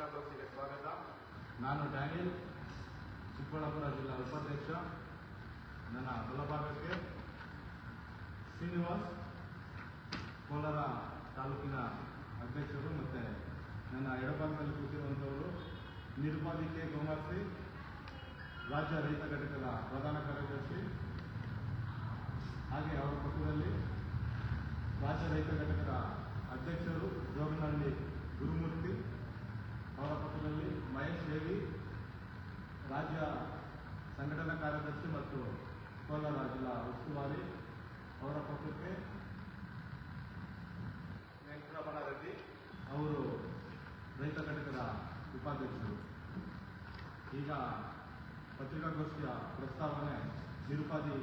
ಪತ್ರಿಕಾಗೋಷ್ಠಿಗೆ ಸ್ವಾಗತ. ನಾನು ಡ್ಯಾನಿಯಲ್, ಚಿಕ್ಕಬಳ್ಳಾಪುರ ಜಿಲ್ಲಾ ಉಪಾಧ್ಯಕ್ಷ. ನನ್ನ ಬಲಭಾಗಕ್ಕೆ ಶ್ರೀನಿವಾಸ್ ಕೋಲಾರ ತಾಲೂಕಿನ ಅಧ್ಯಕ್ಷರು ಮತ್ತು ನನ್ನ ಎಡಭಾಗದಲ್ಲಿ ಕೂತಿರುವಂಥವರು ನಿರುಪಾದಿ ಕೆ ಗೋಮಾರ್ಸಿ ರಾಜ್ಯ ರೈತ ಘಟಕದ ಪ್ರಧಾನ ಕಾರ್ಯದರ್ಶಿ, ಹಾಗೆ ಅವರ ಪಕ್ಕದಲ್ಲಿ ರಾಜ್ಯ ರೈತ ಘಟಕದ ಅಧ್ಯಕ್ಷರು, ಜೋಗನಹಳ್ಳಿ ಗುರುಮೂರ್ತಿ ಅವರ ಪಕ್ಕದಲ್ಲಿ ಮಹೇಶ್ ದೇವಿ ರಾಜ್ಯ ಸಂಘಟನಾ ಕಾರ್ಯದರ್ಶಿ ಮತ್ತು ಕೋಲಾರ ಜಿಲ್ಲಾ ಉಸ್ತುವಾರಿ ಅವರ ಪಕ್ಷಕ್ಕೆ ವೆಂಕಟರಮಣ ರೆಡ್ಡಿ ಅವರು ರೈತ ಘಟಕದ ಉಪಾಧ್ಯಕ್ಷರು. ಈಗ ಪತ್ರಿಕಾಗೋಷ್ಠಿಯ ಪ್ರಸ್ತಾವನೆ ನಿರುಪಾದಿ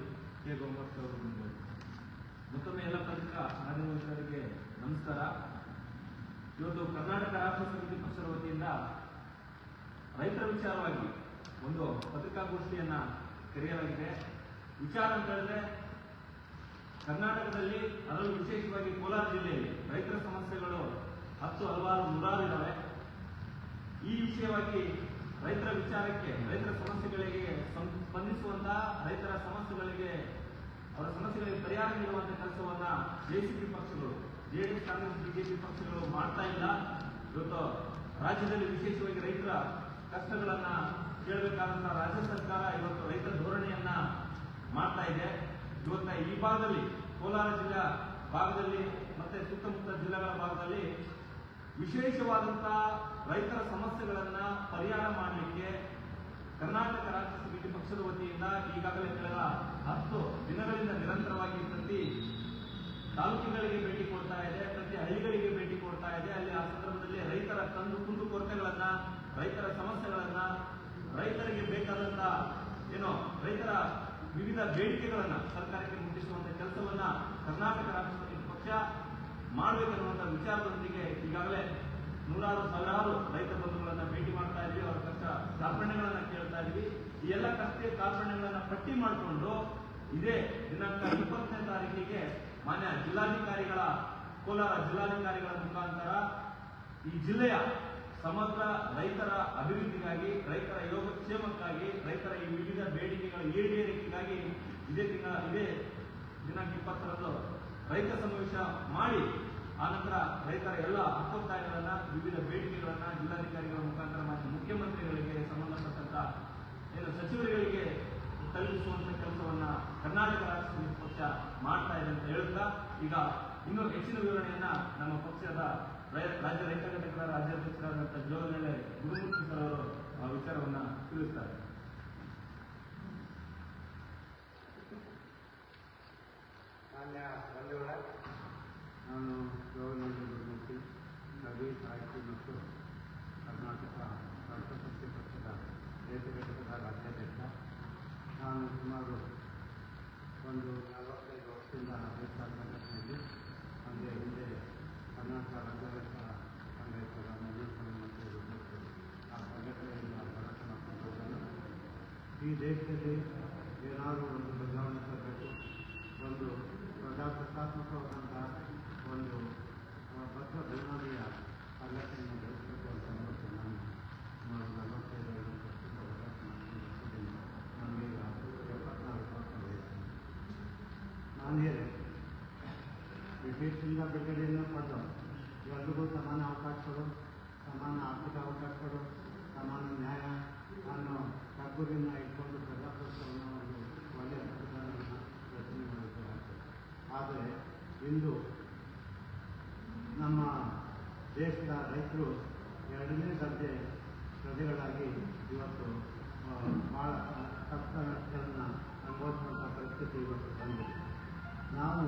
ಕೆ. ಗೋಮರ್ಸ್ ಅವರು ಮುಂದೆ. ಮತ್ತೊಮ್ಮೆ ಎಲ್ಲ ಪತ್ರಿಕಾ ಮಾಧ್ಯಮದವರಿಗೆ ನಮಸ್ಕಾರ. ಇವತ್ತು ಕರ್ನಾಟಕ ರಾಷ್ಟ್ರ ಸಮಿತಿ ಪಕ್ಷದ ವತಿಯಿಂದ ರೈತರ ವಿಚಾರವಾಗಿ ಒಂದು ಪತ್ರಿಕಾಗೋಷ್ಠಿಯನ್ನು ಕರೆಯಲಾಗಿದೆ. ವಿಚಾರ ಅಂತ ಹೇಳಿದ್ರೆ, ಕರ್ನಾಟಕದಲ್ಲಿ ಅದರಲ್ಲೂ ವಿಶೇಷವಾಗಿ ಕೋಲಾರ ಜಿಲ್ಲೆಯಲ್ಲಿ ರೈತರ ಸಮಸ್ಯೆಗಳು ಹತ್ತು ಹಲವಾರು ನೂರಾರು ಇದ್ದಾವೆ ಈ ವಿಷಯವಾಗಿ ರೈತರ ವಿಚಾರಕ್ಕೆ, ರೈತರ ಸಮಸ್ಯೆಗಳಿಗೆ ಸ್ಪಂದಿಸುವಂತಹ ರೈತರ ಸಮಸ್ಯೆಗಳಿಗೆ, ಅವರ ಸಮಸ್ಯೆಗಳಿಗೆ ಪರಿಹಾರ ನೀಡುವಂತಹ ಕೆಲಸವನ್ನ ಜೆಸಿಪಿ ಪಕ್ಷಗಳು ಜೆಡಿಎಸ್ ಕಾಂಗ್ರೆಸ್ ಬಿಜೆಪಿ ಪಕ್ಷಗಳು ಮಾಡ್ತಾ ಇಲ್ಲ. ಇವತ್ತು ರಾಜ್ಯದಲ್ಲಿ ವಿಶೇಷವಾಗಿ ರೈತರ ಕಷ್ಟಗಳನ್ನ ಕೇಳಬೇಕಾದಂತಹ ರಾಜ್ಯ ಸರ್ಕಾರ ಇವತ್ತು ರೈತರ ಧೋರಣೆಯನ್ನ ಮಾಡ್ತಾ ಇದೆ. ಇವತ್ತ ಈ ಭಾಗದಲ್ಲಿ ಕೋಲಾರ ಜಿಲ್ಲಾ ಭಾಗದಲ್ಲಿ ಮತ್ತೆ ಸುತ್ತಮುತ್ತ ಜಿಲ್ಲೆಗಳ ಭಾಗದಲ್ಲಿ ವಿಶೇಷವಾದಂತಹ ರೈತರ ಸಮಸ್ಯೆಗಳನ್ನ ಪರಿಹಾರ ಮಾಡಲಿಕ್ಕೆ ಕರ್ನಾಟಕ ರಾಜ್ಯ ಸಮಿತಿ ಪಕ್ಷದ ವತಿಯಿಂದ ಈಗಾಗಲೇ ಕಳೆದ ಹತ್ತು ದಿನಗಳಿಂದ ನಿರಂತರವಾಗಿ ಪ್ರತಿ ತಾಲೂಕುಗಳಿಗೆ ಭೇಟಿ ಕೊಡ್ತಾ ಇದೆ, ಪ್ರತಿ ಹಳ್ಳಿಗಳಿಗೆ ಭೇಟಿ ಕೊಡ್ತಾ ಇದೆ. ಅಲ್ಲಿ ಆ ಸಂದರ್ಭದಲ್ಲಿ ರೈತರ ಕಂದು ಕುಂದು ಕೊರತೆಗಳನ್ನ, ರೈತರ ಸಮಸ್ಯೆಗಳನ್ನ ರೈತರಿಗೆ ಬೇಕಾದಂತ, ಏನೋ, ರೈತರ ವಿವಿಧ ಬೇಡಿಕೆಗಳನ್ನ ಸರ್ಕಾರಕ್ಕೆ ಮುಟ್ಟಿಸುವಂತ ಕೆಲಸವನ್ನ ಕರ್ನಾಟಕ ರಾಷ್ಟ್ರ ಪಕ್ಷ ಮಾಡಬೇಕನ್ನುವಂತ ವಿಚಾರದೊಂದಿಗೆ ಈಗಾಗಲೇ ನೂರಾರು, ಸಾವಿರಾರು ರೈತ ಬಂಧುಗಳನ್ನ ಭೇಟಿ ಮಾಡ್ತಾ ಇದ್ವಿ, ಅವರ ಕಷ್ಟ ಕಾರ್ಪಣ್ಯಗಳನ್ನ ಕೇಳ್ತಾ ಇದ್ವಿ. ಈ ಎಲ್ಲ ಕಷ್ಟ ಕಾರ್ಪಣ್ಯಗಳನ್ನ ಪಟ್ಟಿ ಮಾಡಿಕೊಂಡು ಇದೇ ದಿನಾಂಕ ಇಪ್ಪತ್ತನೇ ತಾರೀಕಿಗೆ ಮಾನ್ಯ ಜಿಲ್ಲಾಧಿಕಾರಿಗಳ ಕೋಲಾರ ಜಿಲ್ಲಾಧಿಕಾರಿಗಳ ಮುಖಾಂತರ ಈ ಜಿಲ್ಲೆಯ ಸಮಗ್ರ ರೈತರ ಅಭಿವೃದ್ಧಿಗಾಗಿ, ರೈತರ ಯೋಗಕ್ಷೇಮಕ್ಕಾಗಿ, ರೈತರ ಈ ವಿವಿಧ ಬೇಡಿಕೆಗಳ ಈಡೇರಿಕೆಗಾಗಿ ಇದೇ ದಿನ, ಇದೇ ದಿನಾಂಕ ಇಪ್ಪತ್ತರಂದು ರೈತ ಸಮಾವೇಶ ಮಾಡಿ ಆನಂತರ ರೈತರ ಎಲ್ಲ ಹಕ್ಕೊತ್ತಾಯಗಳನ್ನು, ವಿವಿಧ ಬೇಡಿಕೆಗಳನ್ನು ಜಿಲ್ಲಾಧಿಕಾರಿಗಳ ಮುಖಾಂತರ ಮತ್ತು ಮುಖ್ಯಮಂತ್ರಿಗಳಿಗೆ ಸಂಬಂಧಪಟ್ಟಂತ ಏನು ಸಚಿವರುಗಳಿಗೆ ತಲುಪಿಸುವಂತ ಕೆಲಸವನ್ನು ಕರ್ನಾಟಕ ರಾಜ್ಯ ಸಮಿತಿ ಪಕ್ಷ ಮಾಡ್ತಾ ಇದೆ ಅಂತ ಹೇಳುತ್ತಾ ಈಗ ಇನ್ನೂ ಹೆಚ್ಚಿನ ವಿವರಣೆಯನ್ನು ನಮ್ಮ ಪಕ್ಷದ ರಾಜ್ಯ ರೈತ ಘಟಕದ ರಾಜ್ಯಾಧ್ಯಕ್ಷರಾದಂತಹ ಜೋಗನಹಳ್ಳಿ ಗುರುಮೂರ್ತಿ ಸರ್ ಅವರು ಆ ವಿಚಾರವನ್ನ ತಿಳಿಸ್ತಾರೆ ಮಾನ್ಯ ಬಂಧುಗಳೇ ನಾನು ಜೋಗನಹಳ್ಳಿ ಗುರುಮೂರ್ತಿ ನದಿ ಸಾಹಿತ್ಯ ಮತ್ತು ಕರ್ನಾಟಕ ರಾಷ್ಟ್ರ ಸಮಿತಿ ಪಕ್ಷದ ರೈತ ಘಟಕದ ರಾಜ್ಯಾಧ್ಯಕ್ಷ ನಾನು ಸುಮಾರು ಒಂದು ನಲವತ್ತೈದು ವರ್ಷದಿಂದ ರೈತ ಸಂಘಟನೆಯಲ್ಲಿ ಅಂದರೆ ಹಿಂದೆ ಕರ್ನಾಟಕ ರಾಜ್ಯ ರೈತ ಸಂಘಟನೆಗಳ ಮಜೂರು ಮತ್ತು ಆ ಈ ದೇಶದಲ್ಲಿ ಏನಾದರೂ ಒಂದು ಬದಲಾವಣೆ ತರಬೇಕು, ಒಂದು ಪ್ರಜಾಪ್ರತಾತ್ಮಕವಾದಂತಹ ಒಂದು ಬದ್ಧ ಬೆಳವಣಿಗೆಯ ಸಂಘಟನೆಯನ್ನು ಬೆಳೆಸಬೇಕು ಅಂತ ನಾನು ನಲವತ್ತೈದು ಐವತ್ತು ವರ್ಷದಿಂದ ಹೋರಾಟ ಮಾಡ್ಕೊಂಡು ಬರ್ತಿದ್ದೀನಿ ನನಗೆ ಈಗ ಎಪ್ಪತ್ನಾಲ್ಕು ವರ್ಷ ವಯಸ್ಸು ನಾನು ಹೇಳಿ ಬ್ರಿಟಿಷರಿಂದ ಬಿಡುಗಡೆಯನ್ನು ಪಡೆದು ಎಲ್ರಿಗೂ ಸಮಾನ ಅವಕಾಶಗಳು, ಸಮಾನ ಆರ್ಥಿಕ ಅವಕಾಶಗಳು, ಸಮಾನ ನ್ಯಾಯ ಅನ್ನೋ ಕಗ್ಗುರಿನ ಇಟ್ಕೊಂಡು ಪ್ರಜಾಪ್ರಭುತ್ವವನ್ನು ಒಂದು ಒಳ್ಳೆಯ ಸಂವಿಧಾನವನ್ನು ರಚನೆ ಮಾಡಿದ್ದಾರೆ ಆದರೆ ಇಂದು ನಮ್ಮ ದೇಶದ ರೈತರು ಎರಡನೇ ದರ್ಜೆ ಪ್ರಜೆಗಳಾಗಿ ಇವತ್ತು ಭಾಳ ಕಷ್ಟಗಳನ್ನು ಅನುಭವಿಸುವಂಥ ಪರಿಸ್ಥಿತಿ ಇವತ್ತು ಬಂದಿದೆ. ನಾವು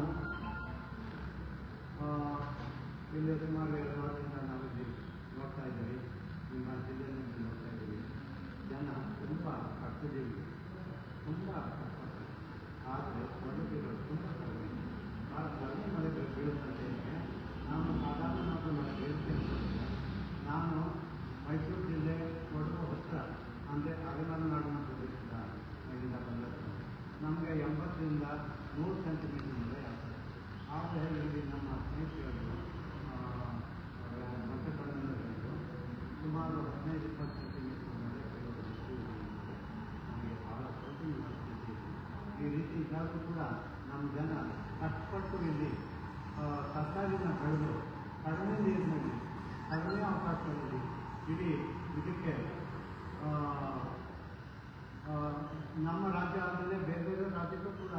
ಇಲ್ಲಿ ಸುಮಾರು ಎರಡು ನಾವು ನೋಡ್ತಾ ಇದ್ದೀವಿ ನಿಮ್ಮ ಜಿಲ್ಲೆಯಲ್ಲಿ ನೋಡ್ತಾ ಇದ್ದೀವಿ ಜನ ತುಂಬ ಕಷ್ಟದೀವಿ ತುಂಬ ಕಷ್ಟಪಡ್ತಾರೆ ಆದರೆ ಬದುಕುಗಳು ತುಂಬ ಕಡಿಮೆ ಭಾಳ ಕಡಿಮೆ ಮಳೆಗಳು ಬೀಳುತ್ತಂತೆ ನಾನು ಸಾಧಾರಣವಾಗಿ ಮಳೆ ಬೀಳುತ್ತೆ ನಾನು ಮೈಸೂರು ಜಿಲ್ಲೆ ಕೊಡಗು ಹೊಸ ಅಂದರೆ ಅಗಮಲೆನಾಡಿನ ಪ್ರದೇಶದ ಇಲ್ಲಿಂದ ಬಂದದ್ದು ನಮಗೆ ಎಂಬತ್ತರಿಂದ ನೂರು ಸೆಂಟಿಮೀಟರ್ ಮಳೆ ಆಗ್ತದೆ. ಆದರೆ ಇಲ್ಲಿ ನಮ್ಮ ಸ್ನೇಹಿತರು ಸುಮಾರು ಹದಿನೈದು ಇಪ್ಪತ್ತು ಸೆಂಟಿಮೀಟರ್ ಮಳೆ ಬೀಳೋದು ನಮಗೆ ಕಠಿಣ ಇದೆ. ಈ ರೀತಿ ಇದ್ದಾಗೂ ಕೂಡ ನಮ್ಮ ಜನ ಕಷ್ಟಪಟ್ಟು ಇಲ್ಲಿ ತರಕಾರಿನ ಬೆಳೆದು ಕಡಿಮೆ ನೀರಿನಲ್ಲಿ ಕಡಿಮೆ ಅವಕಾಶದಲ್ಲಿ ಇಡೀ ಇದಕ್ಕೆ ನಮ್ಮ ರಾಜ್ಯ ಆದಮೇಲೆ ಬೇರೆ ಬೇರೆ ರಾಜ್ಯಕ್ಕೂ ಕೂಡ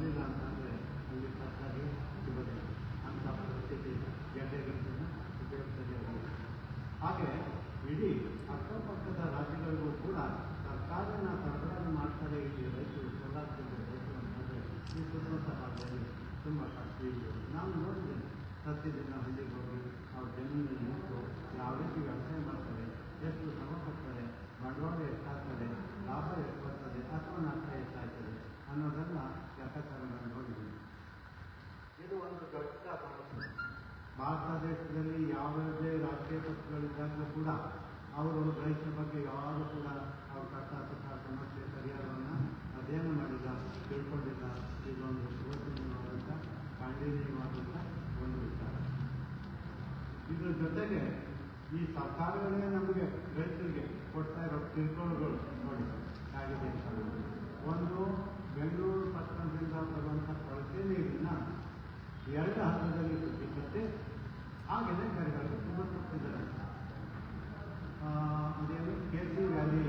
ಬರಲಿಲ್ಲ ಅಂತಂದರೆ ಅಲ್ಲಿ ತರಕಾರಿ ಸಿಗೋದಿಲ್ಲ ಅಂತ ಪರಿಸ್ಥಿತಿ ಗೆಡ್ಡೆಗಳನ್ನು ಉಪಯೋಗಿಸದೇ ಹೋಗಿದೆ ಹಾಗೆ ಇಡೀ ಅಕ್ಕಪಕ್ಕದ ರಾಜ್ಯಗಳಿಗೂ ಕೂಡ ಸರ್ಕಾರನ ಸರಬರಾಜು ಮಾಡ್ತಾರೆ ಇಲ್ಲಿ ರೈತರು ಕೋಲಾರ ಜಿಲ್ಲೆ ರೈತರು ಅಂತಂದರೆ ಈ ಸುತ್ತಮುತ್ತ ತುಂಬ ಕಷ್ಟ ಇದೆ. ನಾನು ನೋಡಿದ್ದೇನೆ ಪ್ರತಿದಿನ ಹಳ್ಳಿಗೆ ಹೋಗಿ ಅವ್ರ ಜಮೀನಲ್ಲಿ ನಿಂತು ಯಾವ ರೀತಿ ವ್ಯವಸಾಯ ಮಾಡ್ತಾರೆ, ಎಷ್ಟು ಶ್ರಮ ಪಡ್ತಾರೆ, ಬಂಡವಾಳ ಎಷ್ಟಾಗ್ತದೆ, ಲಾಭ ಎಷ್ಟು ಬರ್ತದೆ ಅಥವಾ ನಷ್ಟ ಎಷ್ಟಾಗ್ತದೆ ಅನ್ನೋದನ್ನು ಲೆಕ್ಕಾಚಾರಗಳನ್ನು ನೋಡಿದ್ದೀನಿ ಇದು ಒಂದು ದೊಡ್ಡ ಸಮಸ್ಯೆ ಭಾರತ ದೇಶದಲ್ಲಿ ಯಾವುದೇ ರಾಜಕೀಯ ಪಕ್ಷಗಳಿದ್ದಾಗಲೂ ಕೂಡ ಅವರು ರೈತರ ಬಗ್ಗೆ ಯಾರು ಕೂಡ ಅವ್ರ ಕಷ್ಟ ಸುಖ ಸಮಸ್ಯೆ ಪರಿಹಾರವನ್ನು ಅಧ್ಯಯನ ಮಾಡಿಲ್ಲ, ತಿಳ್ಕೊಂಡಿಲ್ಲ. ಇದೊಂದು ಶೋಚನೀಯವಾದಂಥ ಖಂಡನೀಯವಾದಂಥ ಒಂದು ವಿಚಾರ. ಇದ್ರ ಜೊತೆಗೆ ಈ ಸರ್ಕಾರಗಳೇ ನಮಗೆ ರೈತರಿಗೆ ಕೊಡ್ತಾ ಇರೋ ತಿಳ್ಕೊಳ್ಳೋಗಳು ನೋಡಿ ಆಗಿದೆ ಒಂದು ಬೆಂಗಳೂರು ಪಟ್ಟಣದಿಂದ ಬರುವಂಥ ಕೊಳಕೆ ನೀರನ್ನ ಎರಡು ಹಂತದಲ್ಲಿ ಶುದ್ಧೀಕರಿಸಿ ಹಾಗೆಯೇ ಕರೆಗಳು ತುಂಬ ತಪ್ಪಿದ್ದಾರೆ. ಅದೇನು ಕೆ ಸಿ ವ್ಯಾಲಿ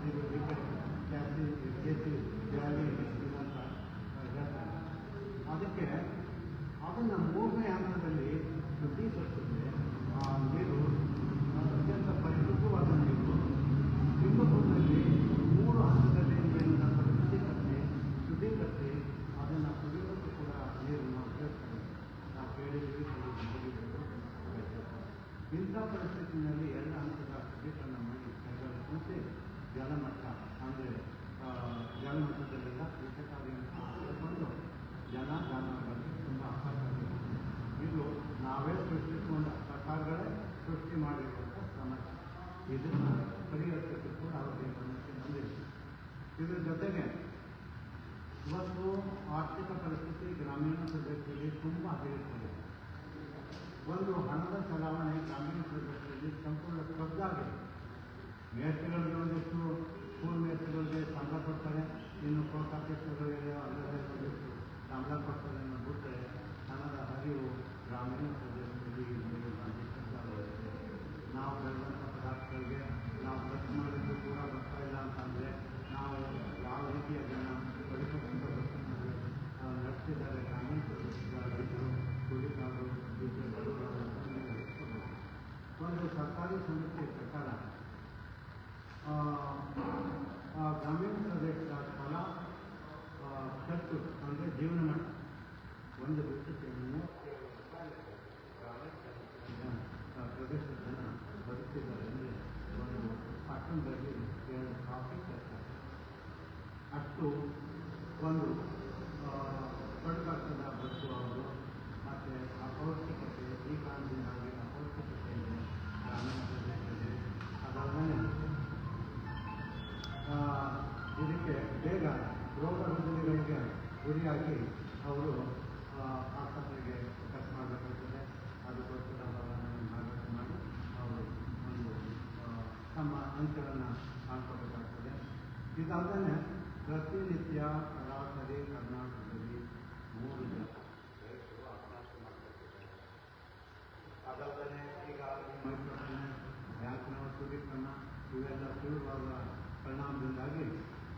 ಇದು ಈ ಕಡೆ ಕ್ಯಾಸಿ ಕೆ ಸಿ ವ್ಯಾಲಿ ಅಂತ ಹೇಳ್ತಾರೆ ಅದಕ್ಕೆ ಅದನ್ನು ಮೂರನೇ ಹಂತದಲ್ಲಿ ಶುದ್ಧೀಕರಿಸಿದ್ರೆ ಆ ನೀರು ಅತ್ಯಂತ ಪರಿಶುದ್ಧವಾದ ನೀರು ಸಿಂಗಪುರದಲ್ಲಿ ಮೂರು ಹಂತದಲ್ಲಿ ನೀರನ್ನು ಶುದ್ಧೀಕರಿಸಿ ಶುದ್ಧೀಕರಿಸಿ ಅದನ್ನು ಕುಡಿಯೋದಕ್ಕೂ ಕೂಡ ನೀರನ್ನು ಉಪಯೋಗಿಸ್ತಾರೆ ನಾವು ಕೇಳಿದ್ದೀವಿ ಕೇಳಿದ್ದೀವಿ ಇಂಥ ಪರಿಸ್ಥಿತಿನಲ್ಲಿ ಎಲ್ಲ ಹಂತದ ಶುದ್ಧೀಕರಣ ಮಾಡಿ ಕೈಗಾರ ಸಂಸ್ಥೆ ಜಲಮಟ್ಟ ಅಂದರೆ ಜಲಮಟ್ಟದಲ್ಲೆಲ್ಲ ವಿಷಕಾರಿಯನ್ನು ತೆಗೆದುಕೊಂಡು ಜನ ಜಾನುವಾರುಗಳಿಗೆ ತುಂಬ ಅಪಾಯಕಾರಿ ಇದು ನಾವೇ ಸೃಷ್ಟಿಸಿಕೊಂಡ ಸರ್ಕಾರಗಳೇ ಸೃಷ್ಟಿ ಮಾಡಿರುವಂಥ ಸಮಸ್ಯೆ ಇದನ್ನು ಪರಿಹರಿಸಲಿಕ್ಕೆ ಕೂಡ ಅವರಿಗೆ ಮನಸ್ಸಿಗೆ ಬಂದಿದೆ. ಇದರ ಜೊತೆಗೆ ಇವತ್ತು ಆರ್ಥಿಕ ಪರಿಸ್ಥಿತಿ ಗ್ರಾಮೀಣ ಪ್ರದೇಶದಲ್ಲಿ ತುಂಬ ಹರಿಯುತ್ತದೆ ಒಂದು ಹಣದ ಚಲಾವಣೆ ಗ್ರಾಮೀಣ ಪ್ರದೇಶದಲ್ಲಿ ಸಂಪೂರ್ಣ ಕಬ್ಬಾಗಿದೆ ಮೇಸ್ತ್ರಿಗಳಿಗೆ ಒಂದಿಷ್ಟು ಸ್ಕೂಲ್ ಮೇಸ್ತ್ರಿಗಳಿಗೆ ಸಂಬಳ ಕೊಡ್ತಾರೆ. ಇನ್ನು ಪೋಸ್ಟ್ ಆಫೀಸ್ಗಳಿಗೆ ಅಲ್ಲದೆ ಒಂದಿಷ್ಟು ಸಂಬಳ ಕೊಡ್ತಾರೆ ಅನ್ನೋ ಬಿಟ್ಟರೆ ಹಣದ ಹರಿವು ಗ್ರಾಮೀಣ ಪ್ರದೇಶದಲ್ಲಿ ನಡೆಯುವಂಥ ಕಬ್ಬಾಗಿದೆ ನಾವು ಬೆಳೆದಂಥ ಪದಾರ್ಥಗಳಿಗೆ ನಾವು ಖರ್ಚು ಮಾಡಿದ್ದು ಕೂಡ ಬರ್ತಾ ಇಲ್ಲ ಅಂತಂದರೆ ನಾವು ಯಾವ ರೀತಿಯ ಜನ ಪರಿಪಕ್ವ ಬದುಕನ್ನು ಆ, ನಡೆಸಿದ್ದಾರೆ ಗ್ರಾಮೀಣ ಪ್ರದೇಶದ ರೈತರು ಕೂಲಿಕಾರರು ಬೀಜ ಬಡವರು ಅಂತ ನೀವು ಹೇಳ್ಕೊಬೋದು. ಒಂದು ಸರ್ಕಾರಿ ಸಮೀಕ್ಷೆ ಪ್ರಕಾರ ಆ, ಆ ಗ್ರಾಮೀಣ ಪ್ರದೇಶದ ಫಲ ಆ, ಖರ್ಚು ಅಂದರೆ ಜೀವನ ಮಟ್ಟ ಒಂದು ದಿವಸಕ್ಕೆ ಮೂವತ್ತೇಳು ರೂಪಾಯಿ ಗ್ರಾಮೀಣ ಪ್ರದೇಶದ ಆ, ಪ್ರದೇಶದ ಜನ ಬದುಕ್ತಿದ್ದಾರೆ ಅಂದರೆ ಒಂದು ಪಟ್ಟಣದಲ್ಲಿ ಎರಡು ಕಾಫಿ ತರ್ತಾರೆ ಅಷ್ಟು ಒಂದು ಕಡುಕಟ್ಟದ ಬದುಕು ಅವರು ಮತ್ತು ಅಪೌಷ್ಟಿಕತೆ ಈ ಕಾರಣದಿಂದಾಗಿ ಅಪೌಷ್ಟಿಕತೆ ಇದೆ. ಗ್ರಾಮೀಣ ಪ್ರದೇಶದಲ್ಲಿ ಆ, ಇದಕ್ಕೆ ಬೇಗ ರೋಗ ರುಜಿನಗಳಿಗೆ ಗುರಿಯಾಗಿ ಅವರು ಆ, ಆಸ್ಪತ್ರೆಗೆ ಖರ್ಚು ಮಾಡಬೇಕಾಗ್ತದೆ. ಅದಕ್ಕೋಸ್ಕರ ಅವರನ್ನು ಮಾರಾಟ ಮಾಡಿ ಅವರು ಒಂದು ಆ, ತಮ್ಮ ಅಂಶಗಳನ್ನು ಹಾಕೋಬೇಕಾಗ್ತದೆ ಇದಲ್ಲದೆ ಪ್ರತಿನಿತ್ಯ ಸರಾಸರಿ ಕರ್ನಾಟಕದಲ್ಲಿ ಮೂರು ಜನ ರೈತರು ಆತ್ಮಹತ್ಯೆ ಮಾಡ್ಕೊಳ್ತಿದ್ದಾರೆ ಅದಲ್ಲದೆ ಈಗ ಈ ಮೈಕ್ರೋಫೈನಾನ್ಸ್ ಬ್ಯಾಂಕ್ನ ವಸೂಲೀಕರಣ ಇವೆಲ್ಲ ತೀವ್ರವಾದ ಪರಿಣಾಮದಿಂದಾಗಿ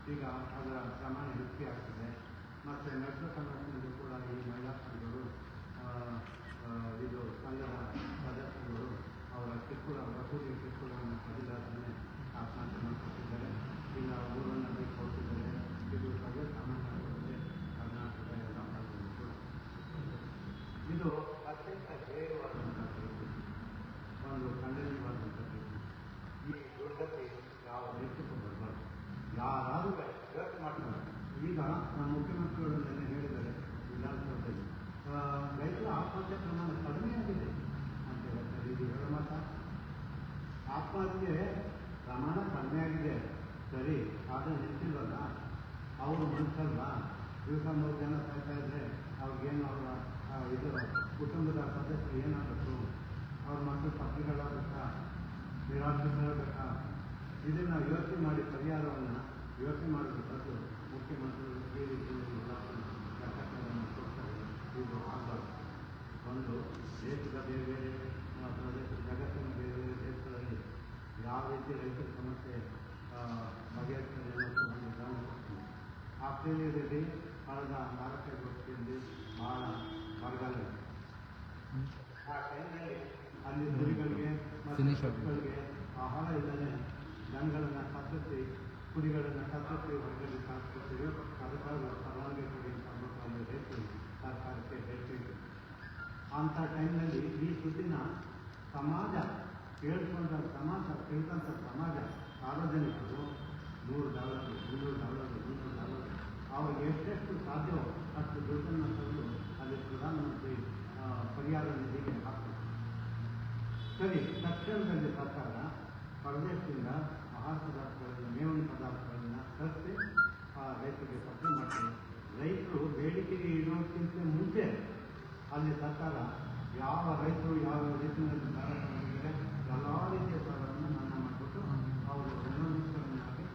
ಈಗ ಅದರ ಪ್ರಮಾಣ ಹೆಚ್ಚಿಗೆ ಆಗ್ತದೆ ಮತ್ತು ಮೆಟ್ರೋ ಫೈನಾನ್ಸ್ನಲ್ಲೂ ಕೂಡ ಈ ಮಹಿಳಾ ಸಂಘಗಳು ಇದು ಸಂಘದ ಸದಸ್ಯರು ಅವರ ಕಿರುಕುಳ, ವಸೂಲಿ ಕಿರುಕುಳವನ್ನು ಪಡೆದಾರನೇ ಆತ್ಮಹತ್ಯೆ ಈಗ ಊರನ್ನು ಬೈಕ್ ಹೋಗ್ತಿದ್ದಾರೆ ಇದು ಸರ್ವೇ ಸಾಮಾನ್ಯವಾಗಿದೆ ಕರ್ನಾಟಕದ ಎಲ್ಲ ಭಾಗದಲ್ಲೂ ಇದು ಅತ್ಯಂತ ಪರಿಸ್ಥಿತಿ ಒಂದು ಖಂಡನೀಯವಾದಂಥ ಪರಿಸ್ಥಿತಿ ಈ ದುರ್ಗತಿ ಯಾವ ರೀತಿ ಬರಬಾರ್ದು? ಯಾರಾದರೂ ಯೋಚನೆ ಮಾಡ್ತಾರೆ. ಈಗ ನಮ್ಮ ಮುಖ್ಯಮಂತ್ರಿಗಳು ನಿನ್ನೆ ಹೇಳಿದ್ದಾರೆ ವಿಧಾನಸೌಧದಲ್ಲಿ ರೈತರ ಆತ್ಮಹತ್ಯೆ ಪ್ರಮಾಣ ಕಡಿಮೆ ಆಗಿದೆ ಅಂತ ಹೇಳ್ತಾರೆ ಇದು ಹೇಳೋ ಮಾತ? ಆತ್ಮಹತ್ಯೆ ಪ್ರಮಾಣ ಕಡಿಮೆ ಆಗಿದೆ, ಸರಿ, ಆದರೆ ಹೆಚ್ಚಿಲ್ವಲ್ಲ? ಅವರು ಮನುಷ್ಯಲ್ವ ದಿವಸ ಮೂರು ಜನ ಸಾಯ್ತಾ ಇದ್ರೆ ಅವ್ರಿಗೇನು ಅವರ ಇದು, ಕುಟುಂಬದ ಸದಸ್ಯರು ಏನಾಗಬೇಕು ಅವ್ರ ಮಕ್ಕಳು ಪತ್ರಿಗಳಾಗಬೇಕಾ ನಿರಾಶ್ರಿತರಾಗಬೇಕಾ ಇದನ್ನು ಯೋಚನೆ ಮಾಡಿ ಪರಿಹಾರವನ್ನು ಯೋಚನೆ ಮಾಡೋದು ಬದಲು ಮುಖ್ಯಮಂತ್ರಿಗಳು ಈ ರೀತಿ ಲೆಕ್ಕಾಚಾರವನ್ನು ಕೊಡ್ತಾರೆ ಇದು ಆಗಬಾರ್ದು ಒಂದು ದೇಶದ ಬೇರೆ ಬೇರೆ ಆ, ಪ್ರದೇಶ ಜಗತ್ತಿನ ಬೇರೆ ಬೇರೆ ದೇಶಗಳಲ್ಲಿ ಯಾವ ರೀತಿ ರೈತರ ಸಮಸ್ಯೆ ಆ, ಬಗೆಹರಿಸ್ತದೆ ಅನ್ನೋದು ಒಂದು ಗಮನ ಕೊಡ್ತೀನಿ. ಆಸ್ಟ್ರೇಲಿಯಾದಲ್ಲಿ ಕಳೆದ ನಾಲ್ಕೈದು ವರ್ಷದಲ್ಲಿ ಬಹಳ ಬರಗಾಲ ಇದೆ. ಆ ಟೈಮ್ನಲ್ಲಿ ಅಲ್ಲಿ ಕುರಿಗಳಿಗೆ ಮತ್ತು Finish ಆಗಿದೆ. ಪಶುಗಳಿಗೆ ಆಹಾರ ಇಲ್ಲದೆ ಜನಗಳನ್ನ ಕತ್ತರಿಸಿ ಕುರಿಗಳನ್ನು ಸಾಕುತ್ತೇವೆ ಹೊರಗಡೆ ಸಾಕುತ್ತೇವೆ ಕೊಡಿ ಅಂತ ಅಂದ್ಬಿಟ್ಟು ಅಲ್ಲಿ ರೈತರು ಸರ್ಕಾರಕ್ಕೆ ಹೇಳ್ತೀವಿ ಅಂಥ ಟೈಮ್ನಲ್ಲಿ ಈ ಸುದ್ದಿನ ಸಮಾಜ, ಕೇಳ್ಕೊಂಡ ಸಮಾಜ ತಿಳ್ಕೊಂಥ ಸಮಾಜ, ಸಾರ್ವಜನಿಕರು, ನೂರು ಡಾಲರ್ ಮುನ್ನೂರು ಡಾಲರ್ ಮುನ್ನೂರು ಡಾಲರ್ ಅವ್ರಿಗೆ ಎಷ್ಟೆಷ್ಟು ಸಾಧ್ಯವೋ ಅಷ್ಟು ದುಡ್ಡನ್ನು ತಂದು ಅಲ್ಲಿ ಪ್ರಧಾನಮಂತ್ರಿ ಪರಿಹಾರ ನಿಧಿಗೆ ಹಾಕ್ತಾರೆ ಸರಿ, ತಕ್ಷಣದಲ್ಲಿ ಸರ್ಕಾರ ಪರದೇಶದಿಂದ ಆಹಾರ ಪದಾರ್ಥಗಳನ್ನು ಮೇವಿನ ಪದಾರ್ಥಗಳನ್ನು ತರಿಸಿ ಆ ರೈತರಿಗೆ ಸಪ್ಲೈ ಮಾಡ್ತಾರೆ. ರೈತರು ಬೇಡಿಕೆಗೆ ಇಡೋಕ್ಕಿಂತ ಮುಂಚೆ ಅಲ್ಲಿ ಸರ್ಕಾರ ಯಾವ ರೈತರು ಯಾವ ರೀತಿಯಲ್ಲಿ ಸಾಲ ತಗೊಂಡಿದ್ದಾರೆ ಎಲ್ಲ ರೀತಿಯ ಸಾಲವನ್ನು ಮನ್ನಾ ಮಾಡಿಬಿಟ್ಟು ಅವರು ಋಣಮುಕ್ತರನ್ನಾಗಿ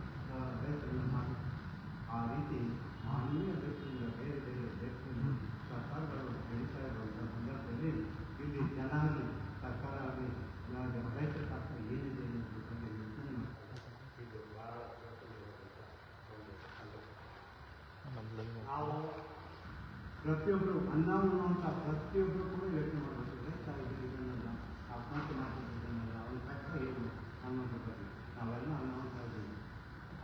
ರೈತರನ್ನು ಮಾಡಿ, ಆ ರೀತಿ ಮಾನವೀಯ ದೃಷ್ಟಿಯಿಂದ ಬೇರೆ ಬೇರೆ ದೇಶದಲ್ಲಿ ಸರ್ಕಾರಗಳು ಬೆಳೀತಾ ಇರುವಂಥ ಸಂದರ್ಭದಲ್ಲಿ ಇಲ್ಲಿ ಜನ ಆಗಲಿ ಸರ್ಕಾರ ಆಗಲಿ ರೈತರ ಪಾತ್ರ ಏನಿದೆ ಅನ್ನೋದ್ರ ಬಗ್ಗೆ ಯೋಚನೆ ಮಾಡ್ತಾರೆ. ಇದು ಬಹಳ ಪ್ರಮುಖವಾಗಿರುವಂಥ ಒಂದು ಸಂಗತಿ. ನಾವು ಪ್ರತಿಯೊಬ್ಬರು ಅನ್ನ ಉಣ್ಣುವಂಥ ಪ್ರತಿಯೊಬ್ಬರು ಕೂಡ ಯೋಚನೆ ಮಾಡಬೇಕು ರೈತ ಇದು ಇದನ್ನೆಲ್ಲ ಆತ್ಮಹತ್ಯೆ ಮಾಡ್ತಿದ್ದನ್ನೆಲ್ಲ ಅವನ ಕಷ್ಟ ಏನು? ಅನ್ನೋದ್ರ ಬಗ್ಗೆ ನಾವೆಲ್ಲ ಅನ್ನುವಂಥ ಇದ್ದೀವಿ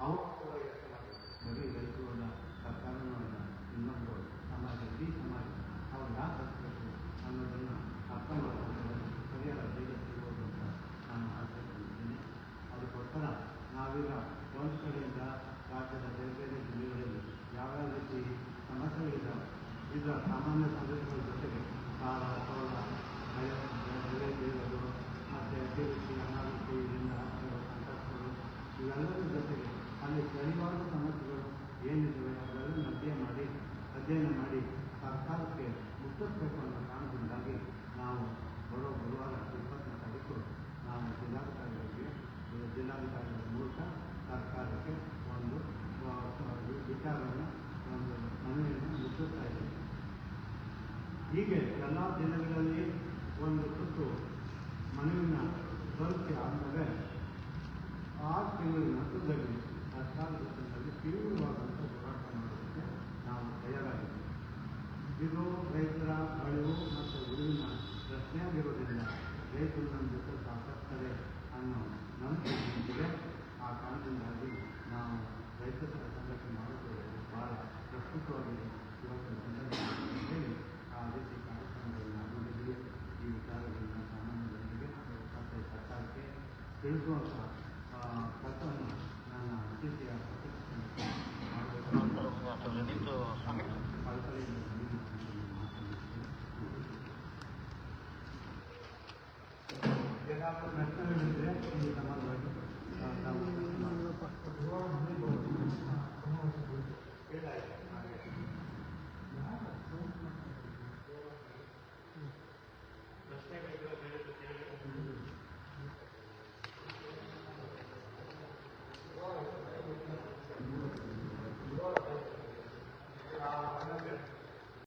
ಅವರು ಕೂಡ ಯೋಚನೆ ಮಾಡಬೇಕು. ಬರೀ ರೈತರು ಅಲ್ಲ, ಸರ್ಕಾರನೂ ಅಲ್ಲ ಇನ್ನೊಬ್ಬರು ಸಮಾಜ ಇಡೀ ಸಮಾಜ. ಅವ್ರು ಯಾಕೆ ಹಚ್ಚಬೇಕು ಅನ್ನೋದನ್ನು ಅರ್ಥ ಮಾಡಿಕೊಂಡು ಪರಿಹಾರ ಬೇಗ ಸಿಗೋದು ಅಂತ ನಾನು ಆಸೆ ಅದಕ್ಕೋಸ್ಕರ ನಾವೀಗ ಒಂದು ಕಡೆಯಿಂದ ರಾಜ್ಯದ ಬೇರೆ ಬೇರೆ ಇದರ ಸಾಮಾನ್ಯ ಸಮಸ್ಯೆಗಳ ಜೊತೆಗೆ ಸೋಲ ಬೆಳೆ ಬೆಳೆ ಬೇರೋದು ಮತ್ತು ಅತಿವೃಷ್ಟಿ ಅನಾವೃಷ್ಟಿ ಇದರಿಂದ ಆಗ್ತಿರೋ ಸಂಕಷ್ಟಗಳು ಇವೆಲ್ಲದರ ಜೊತೆಗೆ ಅಲ್ಲಿ ಸ್ಥಳೀಯವಾದ ಸಮಸ್ಯೆಗಳು ಏನಿದ್ದಾವೆ ಅವೆಲ್ಲ ಅಧ್ಯಯನ ಮಾಡಿ ಅಧ್ಯಯನ ಮಾಡಿ ಸರ್ಕಾರಕ್ಕೆ ಮುಟ್ಟಿಸಬೇಕು ಅನ್ನೋ ಕಾರಣದಿಂದಾಗಿ ನಾವು ಬರೋ ಗುರುವಾರ ಇಪ್ಪತ್ತನೇ ತಾರೀಕು ನಾವು ಜಿಲ್ಲಾಧಿಕಾರಿಗಳಿಗೆ, ಜಿಲ್ಲಾಧಿಕಾರಿಗಳ ಮೂಲಕ ಸರ್ಕಾರಕ್ಕೆ ಒಂದು ವಿಚಾರವನ್ನು, ಒಂದು ಮನವಿಯನ್ನು ಮುಟ್ಟಿಸ್ತಾ ಇದ್ದೀವಿ ಹೀಗೆ ಎಲ್ಲ ದಿನಗಳಲ್ಲಿ ಒಂದು ಸುತ್ತು ಮನವಿನ ತಲುಪಿ ಅಂದರೆ ಆ ತಿಂಗಳಿನ ಹಂತದಲ್ಲಿ ಸರ್ಕಾರದ ಜೊತೆಯಲ್ಲಿ ತೀವ್ರವಾದಂಥ ಹೋರಾಟ ಮಾಡೋದಕ್ಕೆ ನಾವು ತಯಾರಾಗಿದ್ದೀವಿ. ಇದು ರೈತರ ಅಳಿವು ಮತ್ತು ಉಳಿವಿನ ಪ್ರಶ್ನೆ ಆಗಿರೋದ್ರಿಂದ ರೈತರು ನಮ್ಮ ಜೊತೆ ಸಾಕಷ್ಟಾರೆ ವಿರೋಧ ಕಥನ ನನ್ನ ಅತಿಥಿಯ आपको नेशनल में मिल रहे हैं ये हमारा ಪ್ರಶ್ನೆಗಳಿದ್ರೆ ಬೇರೆ